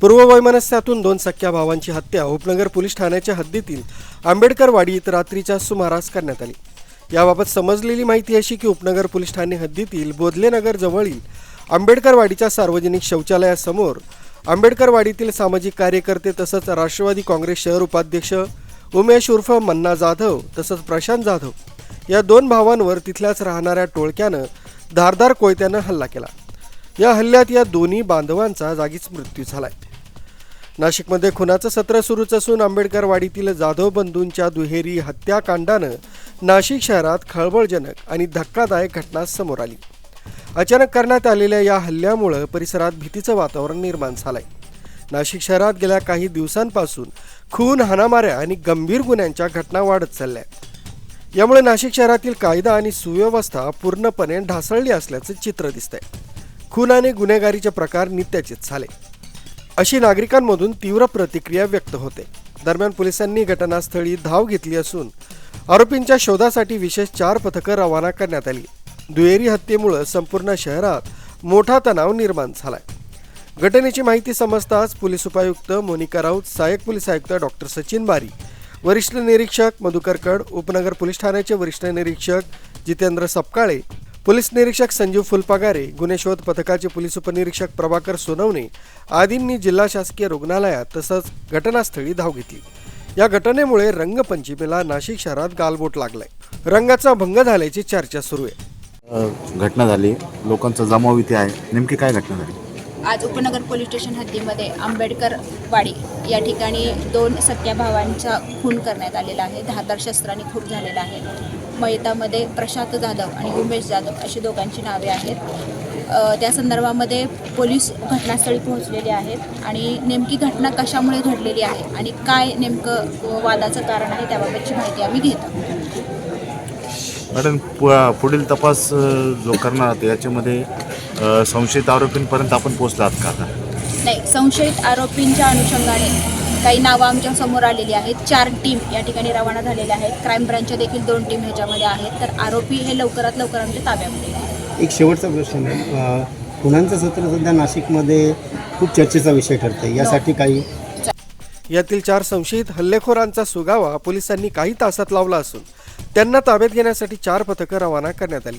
पूर्व वैमनस्यातून दोन सख्या भावांची हत्या उपनगर पोलीस ठाण्याच्या हद्दीतील आंबेडकरवाडीत रात्रीच्या सुमारास करण्यात आली. याबाबत समजलेली माहिती अशी की उपनगर पोलीस ठाणे हद्दीतील बोधलेनगर जवळील आंबेडकरवाडीच्या सार्वजनिक शौचालयासमोर आंबेडकरवाडीतील सामाजिक कार्यकर्ते तसंच राष्ट्रवादी काँग्रेस शहर उपाध्यक्ष उमेश उर्फ मन्ना जाधव तसंच प्रशांत जाधव या दोन भावांवर तिथल्याच राहणाऱ्या टोळक्यानं धारदार कोयत्यानं हल्ला केला. या हल्ल्यात या दोन्ही बांधवांचा जागीच मृत्यू झाला आहे नाशिकमध्ये खुनाचं सत्र सुरूच असून आंबेडकरवाडीतील जाधव बंधूंच्या दुहेरी हत्याकांडानं नाशिक शहरात खळबळजनक आणि धक्कादायक घटना समोर आली. अचानक करण्यात आलेल्या या हल्ल्यामुळं परिसरात भीतीचं वातावरण निर्माण झालंय. नाशिक शहरात गेल्या काही दिवसांपासून खून हाणामाऱ्या आणि गंभीर गुन्ह्यांच्या घटना वाढत चालल्या यामुळे नाशिक शहरातील कायदा आणि सुव्यवस्था पूर्णपणे ढासळली असल्याचं चित्र दिसतंय. खून आणि गुन्हेगारीचे प्रकार नित्याचेच झाले. अशी नागरिकांमधून तीव्र प्रतिक्रिया व्यक्त होते. दरम्यान पोलिसांनी घटनास्थळी धाव घेतली असून आरोपींच्या शोधासाठी विशेष चार पथकं रवाना करण्यात आली. दुहेरी हत्येमुळं संपूर्ण शहरात मोठा तणाव निर्माण झालाय. घटनेची माहिती समजताच पोलीस उपायुक्त मोनिका राऊत सहाय्यक पोलीस आयुक्त डॉक्टर सचिन बारी वरिष्ठ निरीक्षक मधुकर कड उपनगर पोलीस ठाण्याचे वरिष्ठ निरीक्षक जितेंद्र सपकाळे पोलीस निरीक्षक संजीव फुलपागारे गुन्हे शोध पथकाचे पोलीस उपनिरीक्षक प्रभाकर सोनवणे आदींनी जिल्हा शासकीय रुग्णालयात तसंच घटनास्थळी धाव घेतली. या घटनेमुळे रंगपंचमीला नाशिक शहरात गालबोट लागलाय. रंगाचा भंग झाल्याची चर्चा सुरू आहे. घटना झाली. लोकांचा जमाव इथे आहे. नेमकी काय घटना झाली? आज उपनगर पोलीस स्टेशन हद्दीमध्ये आंबेडकर वाडी या ठिकाणी दोन सख्या भावांचा खून करण्यात आलेला आहे. धारदार शस्त्राने खून झालेला आहे. मयतामध्ये प्रशांत जाधव आणि उमेश जाधव अशी दोघांची नावे आहेत. त्या संदर्भामध्ये पोलीस घटनास्थळी पोहोचलेले आहेत आणि नेमकी घटना कशामुळे घडलेली आहे आणि काय नेमकं वादाचं कारण आहे त्याबाबतची माहिती आम्ही घेतो. मॅडम पुढील तपास जो करणार याच्यामध्ये अ, संशयित आरोपींपर्यंत आपण पोहोचला आहात का आता? नाही संशयित आरोपींच्या अनुषंगाने काही नावं आमच्यासमोर आलेली आहेत. चार टीम या ठिकाणी रवाना झालेल्या आहेत. क्राईम ब्रांचच्या देखील दोन टीम ह्याच्यामध्ये आहेत. तर आरोपी हे लवकरात लवकर आमच्या ताब्यामध्ये येतील. एक शेवटचा प्रश्न आहे. अ, खुनांचं सत्र सध्या नाशिकमध्ये खूप चर्चेचा विषय ठरतंय. यासाठी काही यातील चार संशयित हल्लेखोरांचा सुगावा पोलिसांनी काही तासात लावला असून त्यांना ताब्यात घेण्यासाठी चार पथकं रवाना करण्यात आली.